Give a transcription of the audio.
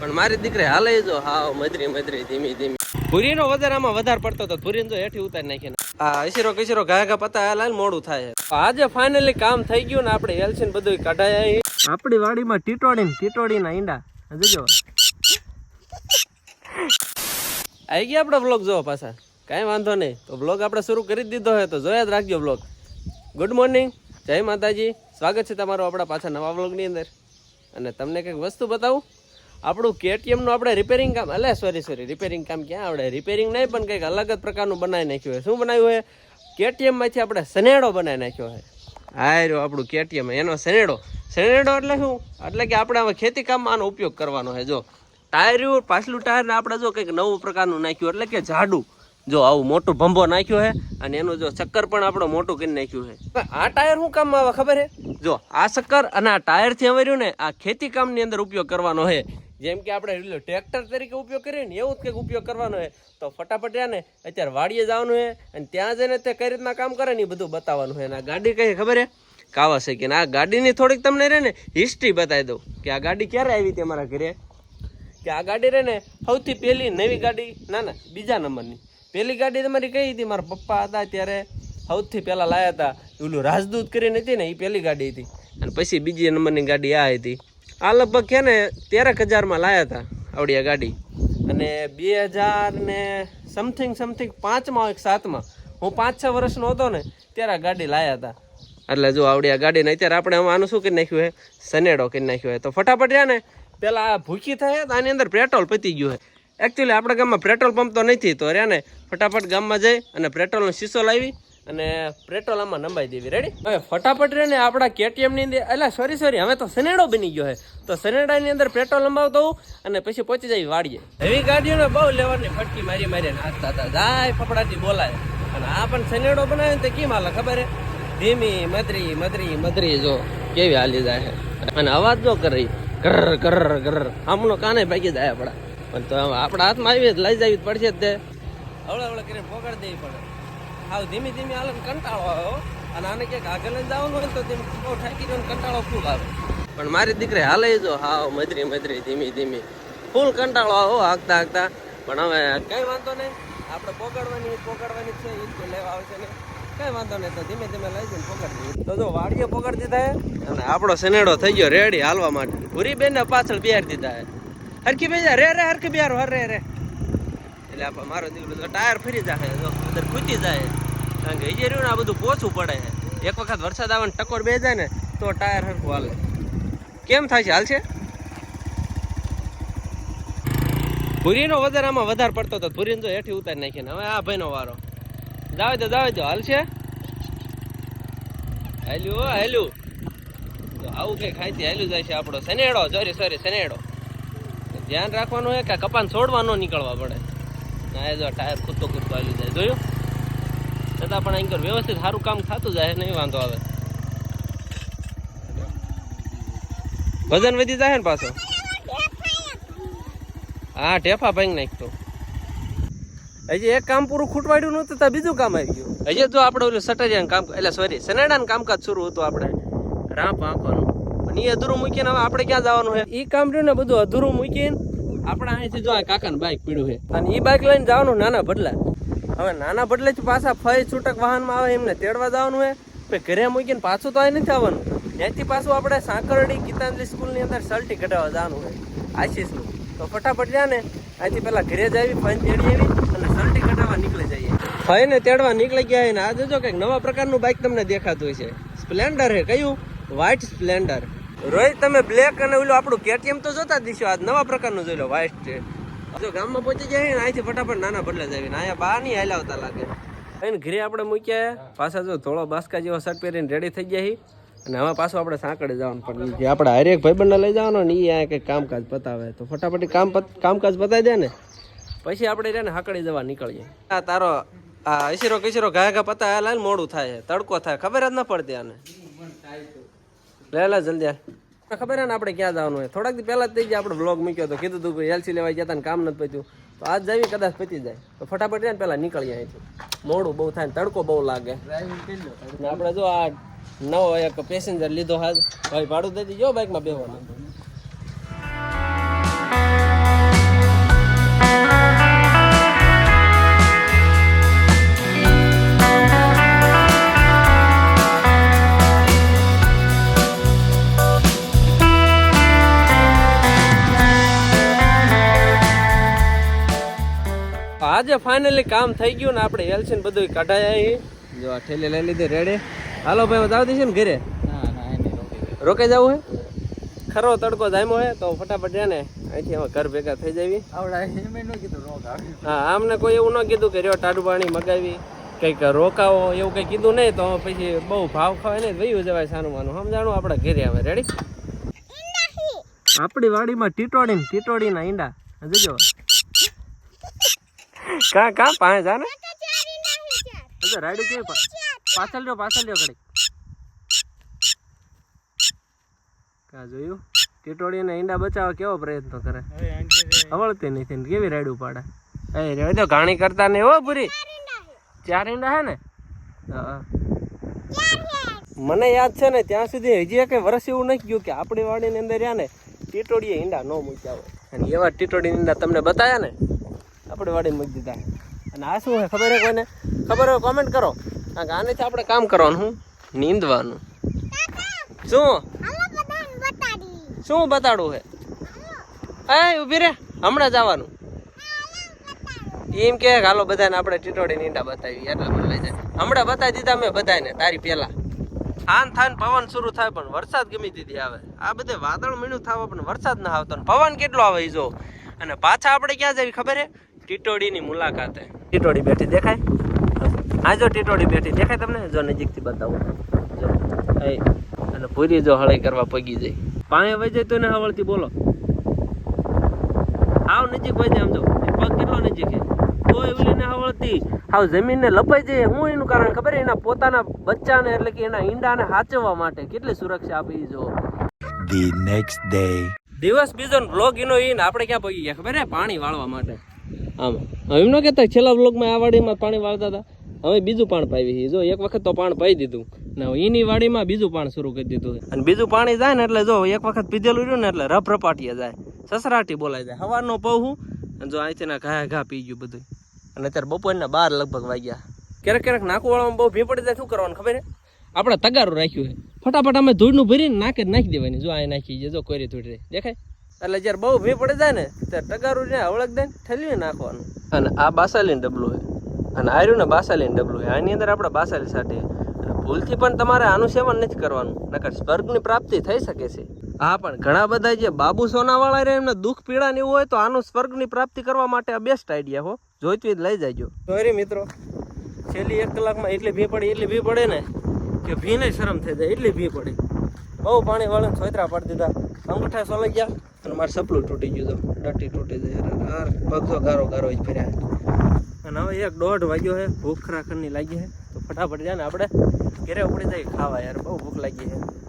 પણ મારી દીકરી હાલે જો હાવ મધરી મધરી ધીમી ધીમી. ભૂરીનો વધારે આમાં વધારે પડતો હતો ભૂરીને જો હેઠી ઉતારી નાખીને આ ઈશરો કિશરો ઘા ઘા પતા હાલ મોડું થાય છે. આજે ફાઇનલી કામ થઈ ગયું ને આપણે એલસીન બધું કઢાય આપણી વાડીમાં ટીટોડી ને ટીટોડી ના ઈંડા જોજો. આવી ગયા આપણે બ્લોગ જોવો પાછા. કાંઈ વાંધો નહીં. તો બ્લોગ આપણે શરૂ કરી દીધો હોય તો જોયા જ રાખજો બ્લોગ ગુડ મોર્નિંગ જય માતાજી. સ્વાગત છે તમારું આપણા પાછા નવા બ્લોગની અંદર. અને તમને કંઈક વસ્તુ બતાવું? આપણું કેટીએમનું આપણે રિપેરિંગ કામ એટલે સોરી સોરી રિપેરિંગ કામ ક્યાં? આવડે રિપેરિંગ નહીં, પણ કંઈક અલગ જ પ્રકારનું બનાવી નાખ્યું હોય. શું બનાવ્યું હોય? કેટીએમમાંથી આપણે સનેડો બનાવી નાખ્યો હોય. હા રહ્યો આપણું કેટીએમ. એનો સનેડો સનેડો એટલે શું? એટલે કે આપણે હવે ખેતી કામમાં આનો ઉપયોગ કરવાનો છે. જો ટાયર પાછલું ટાયરને આપણે જો કંઈક નવું પ્રકારનું નાખ્યું, એટલે કે જાડું. જો, આવું મોટું ભંભો નાખ્યો છે, અને એનું જો ચક્કર પણ આપણો મોટું કરી નાખ્યું છે. આ ટાયર શું કામમાં આવે ખબર છે? જો, આ ચક્કર અને આ ટાયરથી અમાર્યું ને, આ ખેતી કામની અંદર ઉપયોગ કરવાનો છે. જેમ કે આપણે ટ્રેક્ટર તરીકે ઉપયોગ કરીએ ને, એવું જ કંઈક ઉપયોગ કરવાનો હોય. તો ફટાફટ રહ્યા ને અત્યારે વાડીએ જવાનું હોય અને ત્યાં જઈને તે કઈ રીતના કામ કરે ને એ બધું બતાવવાનું હોય. અને આ ગાડી કઈ ખબર છે કાવા છે કે આ ગાડીની થોડીક તમને રહે ને હિસ્ટ્રી બતાવી દઉં કે આ ગાડી ક્યારે આવી હતી અમારા ઘરે. કે આ ગાડી રહે ને સૌથી પહેલી નવી ગાડી, ના ના, બીજા નંબરની. પહેલી ગાડી તમારી કઈ હતી? મારા પપ્પા હતા ત્યારે સૌથી પહેલાં લાયા હતા. ઓલું રાજદૂત કરીને હતી ને એ પહેલી ગાડી હતી. અને પછી બીજી નંબરની ગાડી આ હતી. આ લગભગ કે ને તેરક હજારમાં લાયા હતા આવડી આ ગાડી. અને બે હજાર ને સમથિંગ સમથિંગ પાંચમાં એક સાતમાં. હું પાંચ, છ વર્ષનો હતો ને ત્યારે આ ગાડી લાયા હતા. એટલે જો આવડી આ ગાડીને અત્યારે આપણે આમાં આનું શું કરી નાખ્યું હોય સનેડો કરી નાખ્યો હોય તો ફટાફટ રહ્યા ને આ ભૂખી થાય તો આની અંદર પેટ્રોલ પતી ગયું હોય એકચ્યુઅલી આપણા ગામમાં પેટ્રોલ પંપ તો નથી તો રહ્યા ને. ફટાફટ ગામમાં જઈ અને પેટ્રોલનો શીશો લાવી અને પેટ્રોલ આમાં નંબાઈ દેવી. રેડી હવે ફટાફટ રે ને આપણા કેટીએમની અંદર એટલે સોરી સોરી હવે તો સનેડો બની ગયો છે. તો સનેડાની અંદર પેટ્રોલ લંબાવતો અને પછી પહોંચી જાય વાડીએ. એવી ગાડીઓને બહુ લેવાની ફટકી મારી મારી નાખતા હતા. જાય ફફડાટી બોલાય. અને આ પણ સનેડો બનાવે ને તો કેમ હાલે ખબર હે ધીમી મદરી મદરી મદરી જો કેવી હાલી જાય અને અવાજ જો કરી. કર કર કર આમનો કાને ભાગી જાય આપણા. પણ તો આપણા હાથમાં આવી લઈ જવી પડશે જ તે. હવળે હવળે કરીને પોગાડી દેવી પડે. હાવ ધીમે ધીમે હાલ કંટાળો આવ્યો અને આને ક્યાંક આગળ લઈને જવાનું હોય તો તેમ બહુ ઠાકી ને કંટાળો ફૂલ આવે. પણ મારી દીકરી હાલે જો હાવ મધરી મધરી ધીમી ધીમી. ફૂલ કંટાળો આવે હો હાંકતા હાંકતા. પણ હવે કઈ વાંધો નહીં. આપણે પોગાડવાની પોગાડવાની છે એ તો લેવા આવશે ને કઈ વાંધો નહીં તો ધીમે ધીમે લઈ જઈને પોગાડી દઈએ. તો જો વાડીએ પોગાડી દીધા અને આપણો સનેડો થઈ ગયો રેડી હાલવા માટે. ભૂરી બેન ને પાછળ બિહારી દીધા હે. હરખી બેજા રે રે હરખી બિહારો હર રે રે. એટલે આપણે મારો દીકરો તો ટાયર ફરી જાય અંદર ખૂટી જાય કારણ કે હજી રહ્યું ને, આ બધું પોચું પડે છે. એક વખત વરસાદ આવે ને ટકોર બે જાય ને, તો ટાયર હરખું હાલે. કેમ થાય છે? હાલ છે? વધારે આમાં વધારે પડતો હતો ભૂરીને તો હેઠી ઉતારી નાખીને હવે આ ભાઈનો વારો. જાવે તો જાવે તો, હાલ છે? હાલ્યું હાલ્યું. તો આવું કંઈ ખાઈથી હાલ્યું જાય છે આપણો શનેડો. Sorry sorry શનેડો. ધ્યાન રાખવાનું હોય કે કપાન છોડવા ન નીકળવા પડે. ના, એ જો ટાયર કૂદતો કૂદતો હાલી જાય. જોયું? છતાં પણ અહીં વ્યવસ્થિત સારું કામ થતું જાય નહીં વાંધો આવે. વજન વધી જાય ને પાછો? હા ટેફા ભાઈ નાખતો હજી એક કામ પૂરું ખૂટવાડ્યું નહોતું તો બીજું કામ આવી ગયું. હજી જો આપણે ઓલું સટરિયાનું કામ એટલે સોરી સનેડાનું કામકાજ શરૂ હતું આપણે. રાપ આંખવાનું પણ એ અધૂરું મૂકીને હવે આપણે ક્યાં જવાનું છે એ કામ રહ્યું ને બધું અધૂરું મૂકીને. આપણે અહીંથી જો આ કાકાને બાઇક પીડ્યું છે અને એ બાઇક લઈને જવાનું નાના બદલા હવે નાના બદલે પાછા ફઈ છૂટક વાહનમાં આવે, એમને તેડવા જવાનું હોય પછી ઘરે મૂકીને પાછું તો અહીં નથી આવવાનું. ત્યાંથી પાછું આપણે સાંકરડી ગીતાંજલિ સ્કૂલની અંદર સલ્ટી કઢાવવા જવાનું છે આશીષનું. તો ફટાફટ જાય ને, અહીંથી પેલા ઘરે જ આવી ફઈને તેડી આવી અને સલ્ટી કઢાવવા નીકળી જઈએ. ફઈને તેડવા નીકળી ગયા હોય ને જો કંઈક નવા પ્રકારનું બાઇક તમને દેખાતું છે સ્પ્લેન્ડર હે, કયું? White Splendor. રોહિત, તમે બ્લેક અને ઓલું આપણું કેટીએમ તો જોતા જ દીશો આજ નવા પ્રકારનું જોઈ લો, વ્હાઇટ જો ગામમાં પહોંચી જાય ને અહીંથી ફટાફટ નાના બદલે જાય ને અહીંયા બહાર નહીં હલાવતા લાગે. એને ઘરે આપણે મૂક્યા પાછા જો થોડો બાસ્કા જેવો શર્ટ પહેરીને રેડી થઈ ગયા અને હવે પાછું આપણે સાંકળે જવાનું પણ જે આપણે હરેક ભાઈબંધને લઈ જવાનો ને એ અહીંયા કંઈક કામકાજ પતાવે. તો ફટાફટ કામ કામકાજ પતાવી દે ને. પછી આપણે રહ્યા ને હાકડી જવા નીકળીએ. આ તારો આ ઈશરો કિશરો ઘા ઘા પતા લાલ મોડું થાય. તડકો થાય. ખબર જ ન પડતી આને. લે લે, જલ્દી. ખબર હે ને આપણે ક્યાં જવાનું હોય? થોડાક દી પહેલાં જ થઈ ગયા આપણે બ્લોગ મૂક્યો હતો કીધું હતું કે એલસી લેવા હતા ને કામ નથી પત્યું. તો આજ જાવી કદાચ પતી જાય. તો ફટાફટ રહે ને પહેલાં નીકળીએ અહીંથી. મોડું બહુ થાય ને તડકો બહુ લાગે. આપણે જો આ નવો એક પેસેન્જર લીધો હાજ ભાઈ ભાડું દઈ દીજો બાઇકમાં બેવાનું આજે ફાઇનલી કામ થઈ ગયું ને આપણે એલસી ને બધું કઢાય જો આ ઠેલી લઈ લીધી રેડી હાલો ભાઈ જાવ દઈશું ને ઘરે? ના ના એને રોકે જવું હે ખરો તડકો જામ્યો હે તો ફટાફટ જાય ને અહીંથી અમે ઘર ભેગા થઈ જાવી. આવડા એમ ન કીધું રોક આવે. હા આમને કોઈ એવું ન કીધું કે રહ્યો ટાઢું પાણી મગાવી કંઈક રોકાવો એવું કંઈ કીધું નહીં તો પછી બહુ ભાવ ખાવાય નહીં વયું જવાય સાનું માનું. સમજાણું? આપણે ઘરે આવે રેડી આપણી વાડીમાં ટીટોડી ને ટીટોડીના ઈંડા. જોજો. કા કા પાંચ જા ને અચ્છા રાયડું કેવી પાછળ રહ્યો પાછળ રહ્યો ઘડી કા જોયું? ટીટોડીના ઈંડા બચાવવા કેવો પ્રયત્ન કરે? અવળતી નથી ને કેવી રાઈડ પાડે એ રે તો ઘાણી કરતા નહીં હો પૂરી. ચાર ઈંડા હે ને? હા મને યાદ છે ને ત્યાં સુધી હજી એક વર્ષ એવું નથી ગયું કે આપણી વાડીની અંદર રહ્યા ને ટીટોડીએ ઈંડા ન મૂક્યા હોય. અને એવા ટીટોડી ઈંડા તમને બતાવ્યા ને આપણી વાડી મૂકી દીધા. અને આ શું ખબર હોય કોઈને? ખબર હોય કોમેન્ટ કરો. કારણ કે આનેથી આપણે કામ કરવાનું નીંદવાનું. શું? શું બતાડવું હે એ, ઊભી રે. હમણાં જવાનું. એમ કે, હાલો, બધાને આપણે ટીટોડી નીંડા બતાવી એટલે પણ લઈ જાય. હમણાં બતાવી દીધા મેં બધાને, તારી પહેલા. થાન થાન, પવન શરૂ થાય, પણ વરસાદ ગમી દીધી આવે. આ બધે વાદળ મીણું થવા, પણ વરસાદ ના આવતો. પવન કેટલો આવે જો. અને પાછા આપણે ક્યાં જવી ખબર હે ટીટોડીની મુલાકાતે. ટીટોડી બેઠી દેખાય? હા જો ટીટોડી બેઠી દેખાય તમને? જો નજીકથી બતાવો. જો અને પૂરી જો હળાઈ કરવા પગી જાય. પાણી વહી જાય તો ને હવળથી બોલો. આવ નજીક વહી જાય આમ જો. પગ કેટલો નજીક છે? તો એવલીને હવળતી હાવ જમીનને લપાઈ જાય. હું એનું કારણ ખબર એના પોતાના બચ્ચાને એટલે કે એના ઈંડાને હાચવવા માટે કેટલી સુરક્ષા આપી જો. ધી નેક્સ્ટ ડે દિવસ બીજો બ્લોગ એનો ઈ આપણે ક્યાં પગી ગયા? ખબર હે પાણી વાળવા માટે. આમ. હવે એમ ન કહેતા છેલ્લા બ્લોગમાં આ વાડીમાં પાણી વાળતા હતા. હવે બીજું પાણ પાવી. જો, એક વખત તો પાણ પાઈ દીધું. ને એની વાડીમાં બીજું પાણ શરૂ કરી દીધું અને બીજું પાણી જાય ને એટલે જો, એક વખત પીધેલું રહ્યું ને એટલે રફ રપાટીએ જાય. સસરાટી બોલાય જાય. સવારનો પહું અને જો અહીંથી ઘા ઘા પી ગયું બધું અને અત્યારે બપોરના બાર લગભગ વાગ્યા. ક્યારેક ક્યારેક નાકુવાળામાં બહુ ભી પડી જાય, શું કરવાનું ખબર હે આપણે તગારું રાખ્યું છે. ફટાફટ અમે ધૂળનું ભરીને નાખે નાખી દેવાની. જો, આ નાખી જો કોરી ધૂળ રહી. દેખાય? એટલે જ્યારે બહુ ભી પડી જાય ને ત્યારે ટગારું ને હવળક દઈને ઠેલીને નાખવાનું. અને આ બાસાલીનું ડબલું હોય. અને આર્યું ને બાસાલીનું ડબલું હોય. આની અંદર આપણે બાસાલી સાથે. ભૂલથી પણ તમારે આનું સેવન નથી કરવાનું. નકર સ્વર્ગની પ્રાપ્તિ થઈ શકે છે. હા પણ ઘણા બધા જે બાબુ સોનાવાળા રહે એમને દુઃખ પીડા ને એવું હોય તો આનું સ્વર્ગની પ્રાપ્તિ કરવા માટે આ બેસ્ટ આઈડિયા હો. જોઈતું લઈ જાયજો સોરી મિત્રો છેલ્લી એક કલાકમાં એટલી ભી પડે એટલી ભી પડે ને કે ભીને શરમ થઈ જાય એટલી ભી પડી. બહુ પાણી વાળીને છોતરા પાડી દીધા. અંગૂઠા સોલાઈ ગયા અને મારું સપલું તૂટી ગયું તો ડટી તૂટી જાય યાર પગ ગારો ગારો જ ફર્યા. અને હવે એક દોઢ વાગ્યો છે, ભૂખ ખરાખરની લાગી છે. તો ફટાફટ જાય ને આપણે ઘેરે ઉપડી જાય ખાવા યાર, બહુ ભૂખ લાગી છે.